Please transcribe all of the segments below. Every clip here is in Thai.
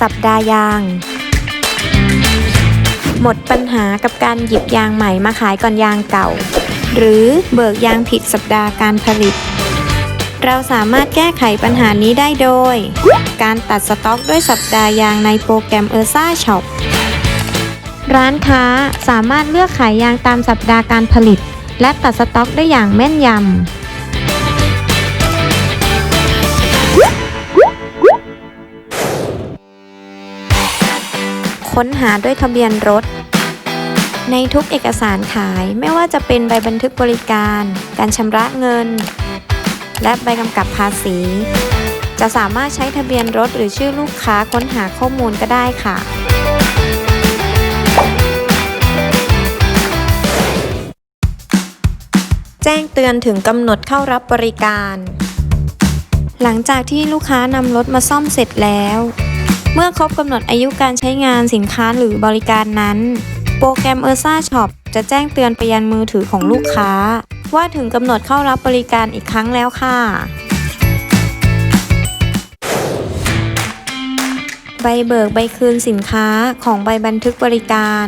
สัปดาห์ยาง หมดปัญหากับการหยิบยางใหม่มาขายก่อนยางเก่า หรือเบิกยางผิดสัปดาห์การผลิต เราสามารถแก้ไขปัญหานี้ได้โดย การตัดสต็อกด้วยสัปดาห์ยางในโปรแกรม e r s a Shop ร้านค้าสามารถเลือกขายยางตามสัปดาห์การผลิต และตัดสต็อกได้อย่างแม่นยำ ค้นหาด้วยทะเบียนรถ ในทุกเอกสารขายไม่ว่าจะเป็นใบบันทึกบริการ การชำระเงิน และใบกำกับภาษี จะสามารถใช้ทะเบียนรถหรือชื่อลูกค้าค้นหาข้อมูลก็ได้ค่ะแจ้งเตือนถึงกำหนดเข้ารับบริการ หลังจากที่ลูกค้านำรถมาซ่อมเสร็จแล้ว เมื่อครบกำหนดอายุการใช้งานสินค้าหรือบริการนั้น โปรแกรม e r s a Shop จะแจ้งเตือนไปยันมือถือของลูกค้า ว่าถึงกำหนดเข้ารับบริการอีกครั้งแล้วค่ะ ใบเบิกใบคืนสินค้าของใบบันทึกบริการ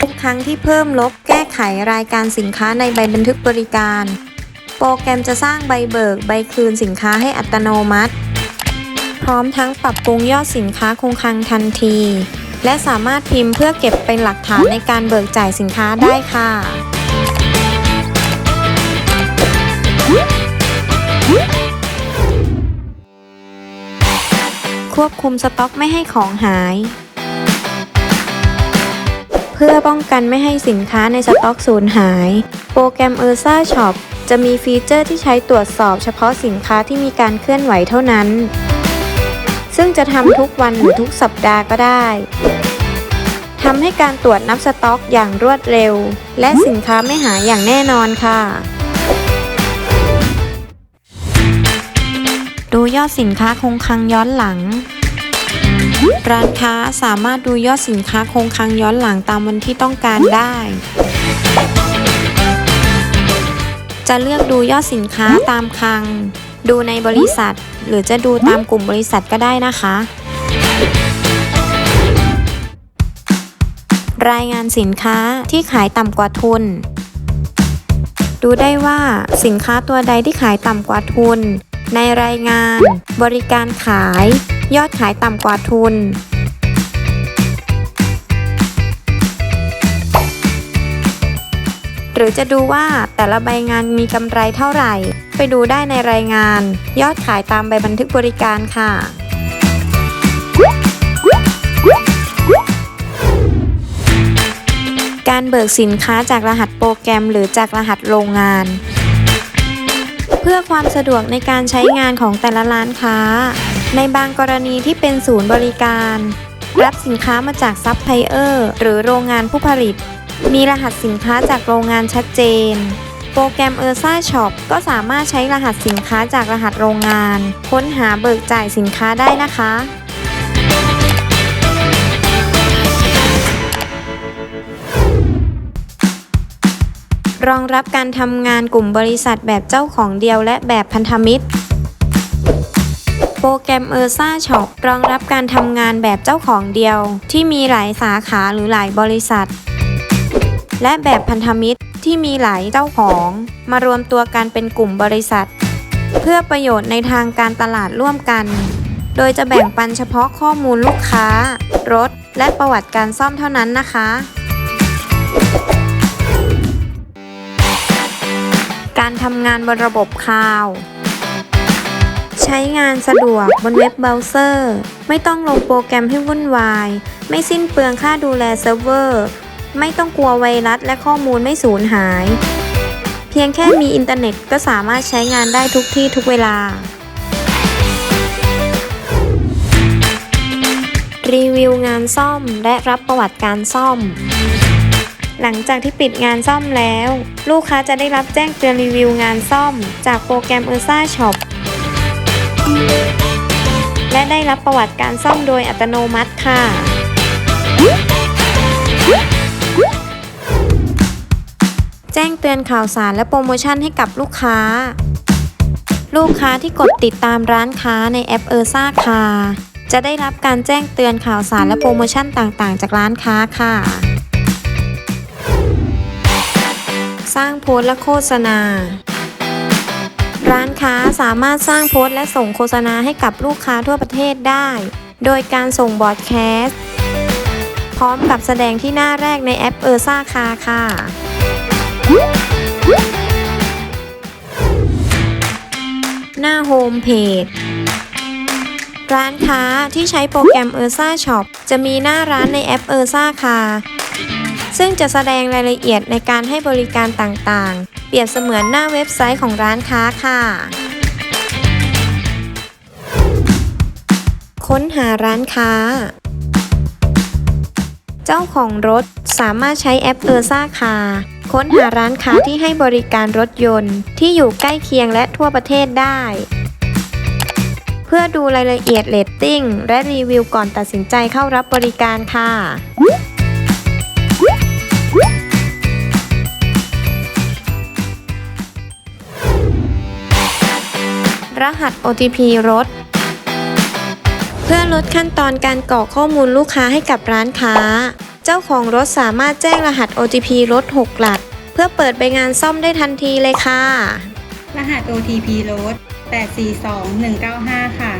ทุกครั้งที่เพิ่มลบแก้ไขรายการสินค้าในใบบันทึกบริการ โปรแกรมจะสร้างใบเบิกใบคืนสินค้าให้อัตโนมัติ พร้อมทั้งปรับปรุงยอดสินค้าคงคลังทันที และสามารถพิมพ์เพื่อเก็บเป็นหลักฐานในการเบิกจ่ายสินค้าได้ค่ะควบคุมสต็อกไม่ให้ของหาย เพื่อป้องกันไม่ให้สินค้าในสต็อกสูญหาย โปรแกรม e r s a Shop จะมีฟีเจอร์ที่ใช้ตรวจสอบเฉพาะสินค้าที่มีการเคลื่อนไหวเท่านั้น ซึ่งจะทำทุกวันหรือทุกสัปดาห์ก็ได้ทำให้การตรวจนับสต็อกอย่างรวดเร็ว และสินค้าไม่หายอย่างแน่นอนค่ะ ดูยอดสินค้าคงคลังย้อนหลัง ร้านค้าสามารถดูยอดสินค้าคงคลังย้อนหลังตามวันที่ต้องการได้ จะเลือกดูยอดสินค้าตามคลัง ดูในบริษัท หรือจะดูตามกลุ่มบริษัทก็ได้นะคะ รายงานสินค้าที่ขายต่ำกว่าทุน ดูได้ว่าสินค้าตัวใดที่ขายต่ำกว่าทุน ในรายงาน บริการขาย ยอดขายต่ำกว่าทุน หรือจะดูว่าแต่ละใบงานมีกำไรเท่าไหร่ ไปดูได้ในรายงาน ยอดขายตามใบบันทึกบริการค่ะการเบิกสินค้าจากรหัสโปรแกรมหรือจากรหัสโรงงาน เพื่อความสะดวกในการใช้งานของแต่ละร้านค้า ในบางกรณีที่เป็นศูนย์บริการ รับสินค้ามาจากซัพพลายเออร์หรือโรงงานผู้ผลิต มีรหัสสินค้าจากโรงงานชัดเจน โปรแกรม e r s a Shop ก็สามารถใช้รหัสสินค้าจากรหัสโรงงาน ค้นหาเบิกจ่ายสินค้าได้นะคะรองรับการทำงานกลุ่มบริษัทแบบเจ้าของเดียวและแบบพันธมิตร โปรแกรม e r s a Shop รองรับการทำงานแบบเจ้าของเดียว ที่มีหลายสาขาหรือหลายบริษัท และแบบพันธมิตรที่มีหลายเจ้าของ มารวมตัวกันเป็นกลุ่มบริษัท เพื่อประโยชน์ในทางการตลาดร่วมกัน โดยจะแบ่งปันเฉพาะข้อมูลลูกค้า รถ และประวัติการซ่อมเท่านั้นนะคะ การทำงานบนระบบคลาวใช้งานสะดวกบนเว็บเบราว์เซอร์ ไม่ต้องลงโปรแกรมให้วุ่นวาย ไม่สิ้นเปลืองค่าดูแลเซิร์ฟเวอร์ ไม่ต้องกลัวไวรัสและข้อมูลไม่สูญหาย เพียงแค่มีอินเทอร์เน็ตก็สามารถใช้งานได้ทุกที่ทุกเวลา รีวิวงานซ่อมและรับประวัติการซ่อม หลังจากที่ปิดงานซ่อมแล้ว ลูกค้าจะได้รับแจ้งเตือนรีวิวงานซ่อม จากโปรแกรม e r s a Shop และได้รับประวัติการซ่อมโดยอัตโนมัติค่ะ จ้งเตือนข่าวสารและโปรโมชั่นให้กับลูกค้า ลูกค้าที่กดติดตามร้านค้าในแอป e r s a คาจะได้รับการแจ้งเตือนข่าวสารและโปรโมชั่นต่างๆ จากร้านค้าค่ะ สร้างโพสและโฆษณา ร้านค้าสามารถสร้างโพสและส่งโฆษณาให้กับลูกค้าทั่วประเทศได้ โดยการส่งบอร์ดแคสต์พร้อมกับแสดงที่หน้าแรกในแอปเออร์ซ่าคาค่ะ หน้าโฮมเพจร้านค้าที่ใช้โปรแกรม e r s a Shop จะมีหน้าร้านในแอป e r s a ค่ะซึ่งจะแสดงรายละเอียดในการให้บริการต่างๆ เปรียบเสมือนหน้าเว็บไซต์ของร้านค้าค่ะ ค้นหาร้านค้า เจ้าของรถสามารถใช้แอป e r s a ค่ะ ค้นหาร้านค้าที่ให้บริการรถยนต์ที่อยู่ใกล้เคียงและทั่วประเทศได้ เพื่อดูรายละเอียดเรตติ้ง และรีวิวก่อนตัดสินใจเข้ารับบริการค่ะรหัส OTP รถ เพื่อลดขั้นตอนการกรอกข้อมูลลูกค้าให้กับร้านค้า เจ้าของรถสามารถแจ้งรหัส OTP รถ 6 หลัก เพื่อเปิดไปงานซ่อมได้ทันทีเลยค่ะ รหัส OTP รถ842195 ค่ะ